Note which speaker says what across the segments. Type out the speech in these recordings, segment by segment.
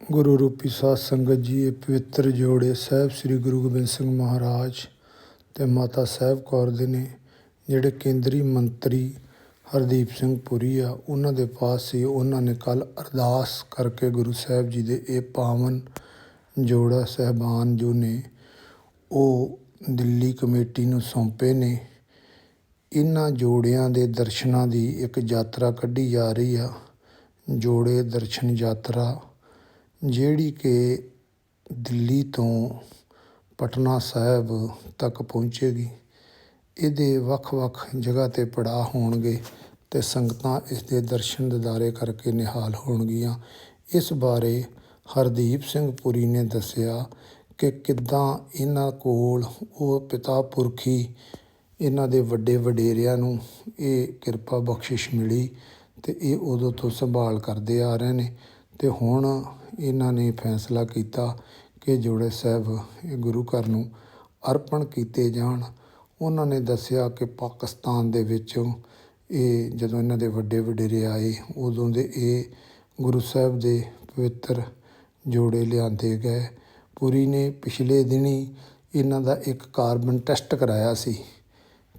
Speaker 1: ਗੁਰੂ ਰੂਪੀ ਸਾਧ ਸੰਗਤ ਜੀ, ਇਹ ਪਵਿੱਤਰ ਜੋੜੇ ਸਾਹਿਬ ਸ੍ਰੀ ਗੁਰੂ ਗੋਬਿੰਦ ਸਿੰਘ ਮਹਾਰਾਜ ਤੇ ਮਾਤਾ ਸਾਹਿਬ ਕੌਰ ਦੇ ਨੇ, ਜਿਹੜੇ ਕੇਂਦਰੀ ਮੰਤਰੀ ਹਰਦੀਪ ਸਿੰਘ ਪੁਰੀ ਆ, ਉਹਨਾਂ ਦੇ ਪਾਸ ਸੀ ਉਹਨਾਂ ਨੇ ਕੱਲ ਅਰਦਾਸ ਕਰਕੇ ਗੁਰੂ ਸਾਹਿਬ ਜੀ ਦੇ ਇਹ ਪਾਵਨ ਜੋੜਾ ਸਹਿਬਾਨ ਜੋ ਨੇ, ਉਹ ਦਿੱਲੀ ਕਮੇਟੀ ਨੂੰ ਸੌਂਪੇ ਨੇ। ਇਹਨਾਂ ਜੋੜਿਆਂ ਦੇ ਦਰਸ਼ਨਾਂ ਦੀ ਇੱਕ ਯਾਤਰਾ ਕੱਢੀ ਜਾ ਰਹੀ ਆ, ਜੋੜੇ ਦਰਸ਼ਨ ਯਾਤਰਾ ਜਿਹੜੀ ਕਿ ਦਿੱਲੀ ਤੋਂ ਪਟਨਾ ਸਾਹਿਬ ਤੱਕ ਪਹੁੰਚੇਗੀ, ਇਹਦੇ ਵੱਖ-ਵੱਖ ਜਗ੍ਹਾ ਤੇ ਪੜਾਅ ਹੋਣਗੇ ਅਤੇ ਸੰਗਤਾਂ ਇਸ ਦੇ ਦਰਸ਼ਨ ਦਿਦਾਰੇ ਕਰਕੇ ਨਿਹਾਲ ਹੋਣਗੀਆਂ। ਇਸ ਬਾਰੇ ਹਰਦੀਪ ਸਿੰਘ ਪੁਰੀ ਨੇ ਦੱਸਿਆ ਕਿ ਕਿੱਦਾਂ ਇਹਨਾਂ ਕੋਲ ਉਹ ਪਿਤਾ ਪੁਰਖੀ ਇਹਨਾਂ ਦੇ ਵੱਡੇ ਵਡੇਰਿਆਂ ਨੂੰ ਇਹ ਕਿਰਪਾ ਬਖਸ਼ਿਸ਼ ਮਿਲੀ ਅਤੇ ਇਹ ਉਦੋਂ ਤੋਂ ਸੰਭਾਲ ਕਰਦੇ ਆ ਰਹੇ ਨੇ। ਤੇ ਹੁਣ ਇਹਨਾਂ ਨੇ ਫੈਸਲਾ ਕੀਤਾ ਕਿ ਜੋੜੇ ਸਾਹਿਬ, ਇਹ ਗੁਰੂ ਘਰ ਨੂੰ ਅਰਪਣ ਕੀਤੇ ਜਾਣ। ਉਹਨਾਂ ਨੇ ਦੱਸਿਆ ਕਿ ਪਾਕਿਸਤਾਨ ਦੇ ਵਿੱਚੋਂ ਇਹ ਜਦੋਂ ਇਹਨਾਂ ਦੇ ਵੱਡੇ ਵਡੇਰੇ ਆਏ, ਉਦੋਂ ਦੇ ਇਹ ਗੁਰੂ ਸਾਹਿਬ ਦੇ ਪਵਿੱਤਰ ਜੋੜੇ ਲਿਆਂਦੇ ਗਏ। ਪੁਰੀ ਨੇ ਪਿਛਲੇ ਦਿਨੀ ਇਹਨਾਂ ਦਾ ਇੱਕ ਕਾਰਬਨ ਟੈਸਟ ਕਰਾਇਆ ਸੀ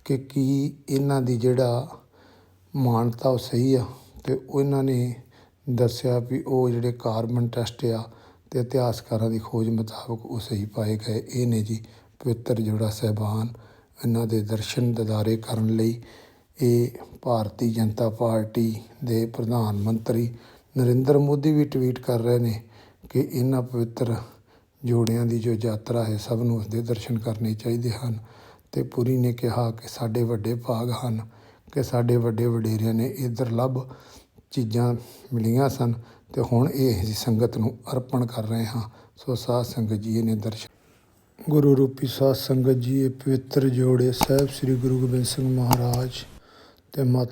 Speaker 1: ਕਿ ਕੀ ਇਹਨਾਂ ਦੀ ਜਿਹੜਾ ਮਾਨਤਾ ਉਹ ਸਹੀ ਆ ਤੇ ਉਹਨਾਂ ਨੇ ਦੱਸਿਆ ਵੀ ਉਹ ਜਿਹੜੇ ਕਾਰਬਨ ਟੈਸਟ ਆ ਅਤੇ ਇਤਿਹਾਸਕਾਰਾਂ ਦੀ ਖੋਜ ਮੁਤਾਬਕ ਉਹ ਸਹੀ ਪਾਏ ਗਏ। ਇਹ ਨੇ ਜੀ ਪਵਿੱਤਰ ਜੋੜਾ ਸਾਹਿਬਾਨ ਇਹਨਾਂ ਦੇ ਦਰਸ਼ਨ ਦਿਦਾਰੇ ਕਰਨ ਲਈ ਇਹ ਭਾਰਤੀ ਜਨਤਾ ਪਾਰਟੀ ਦੇ ਪ੍ਰਧਾਨ ਮੰਤਰੀ ਨਰਿੰਦਰ ਮੋਦੀ ਵੀ ਟਵੀਟ ਕਰ ਰਹੇ ਨੇ ਕਿ ਇਹਨਾਂ ਪਵਿੱਤਰ ਜੋੜਿਆਂ ਦੀ ਜੋ ਯਾਤਰਾ ਹੈ ਸਭ ਨੂੰ ਉਸਦੇ ਦਰਸ਼ਨ ਕਰਨੇ ਚਾਹੀਦੇ ਹਨ ਤੇ ਪੁਰੀ ਨੇ ਕਿਹਾ ਕਿ ਸਾਡੇ ਵੱਡੇ ਭਾਗ ਹਨ, ਕਿ ਸਾਡੇ ਵੱਡੇ ਵਡੇਰਿਆਂ ਨੇ ਇਹ ਦੁਰਲੱਭ ਚੀਜ਼ਾਂ ਮਿਲੀਆਂ ਸਨ ਅਤੇ ਹੁਣ ਇਹ ਅਸੀਂ ਸੰਗਤ ਨੂੰ ਅਰਪਣ ਕਰ ਰਹੇ ਹਾਂ। ਸੋ ਸਾਧ ਸੰਗਤ ਜੀ ਨੇ ਦਰਸ਼ਨ ਗੁਰੂ ਰੂਪੀ ਸਾਧ ਸੰਗਤ ਜੀ ਇਹ ਪਵਿੱਤਰ ਜੋੜੇ ਸਾਹਿਬ ਸ੍ਰੀ ਗੁਰੂ ਗੋਬਿੰਦ ਸਿੰਘ ਮਹਾਰਾਜ ਅਤੇ ਮਾਤਾ